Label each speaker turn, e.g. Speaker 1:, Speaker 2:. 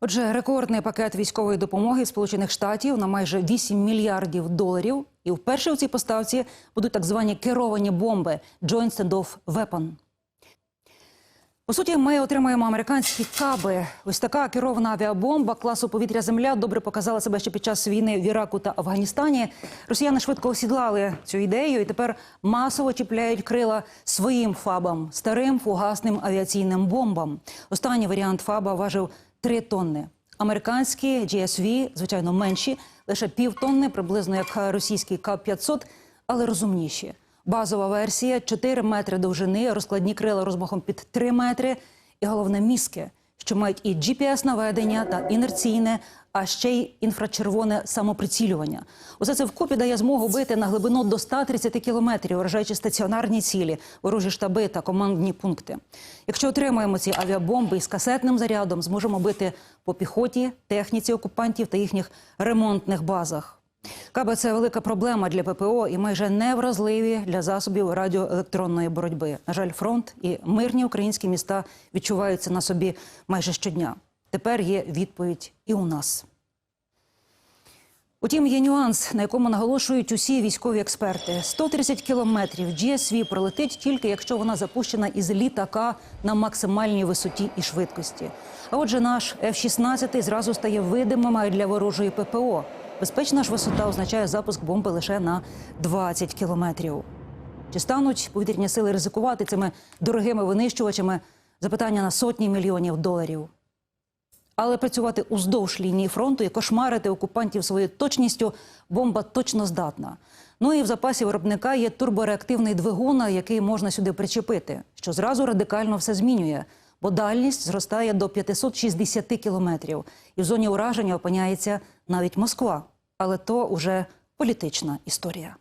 Speaker 1: Отже, рекордний пакет військової допомоги Сполучених Штатів на майже 8 мільярдів доларів. І вперше у цій поставці будуть так звані керовані бомби Joint Standoff Weapon. По суті, ми отримаємо американські каби. Ось така керована авіабомба класу повітря Земля добре показала себе ще під час війни в Іраку та Афганістані. Росіяни швидко осідлали цю ідею і тепер масово чіпляють крила своїм фабам, старим фугасним авіаційним бомбам. Останній варіант фаба важив 3 тонни. Американські GSV, звичайно, менші, лише півтонни, приблизно як російський К-500, але розумніші. Базова версія 4 метри довжини, розкладні крила розмахом під 3 метри. І головне мізки, що мають і GPS-наведення та інерційне, а ще й інфрачервоне самоприцілювання. Усе це вкупі дає змогу бити на глибину до 130 кілометрів, вражаючи стаціонарні цілі, ворожі штаби та командні пункти. Якщо отримаємо ці авіабомби із касетним зарядом, зможемо бити по піхоті, техніці окупантів та їхніх ремонтних базах. Каби це велика проблема для ППО і майже невразливі для засобів радіоелектронної боротьби. На жаль, фронт і мирні українські міста відчуваються на собі майже щодня. Тепер є відповідь і у нас. Утім, є нюанс, на якому наголошують усі військові експерти: 130 кілометрів GSV пролетить тільки якщо вона запущена із літака на максимальній висоті і швидкості. А отже, наш F-16 зразу стає видимим для ворожої ППО. Безпечна ж висота означає запуск бомби лише на 20 кілометрів. Чи стануть повітряні сили ризикувати цими дорогими винищувачами? Запитання на сотні мільйонів доларів. Але працювати уздовж лінії фронту і кошмарити окупантів своєю точністю бомба точно здатна. Ну і в запасі виробника є турбореактивний двигун, який можна сюди причепити, що зразу радикально все змінює, бо дальність зростає до 560 кілометрів, і в зоні ураження опиняється навіть Москва. Але то уже політична історія.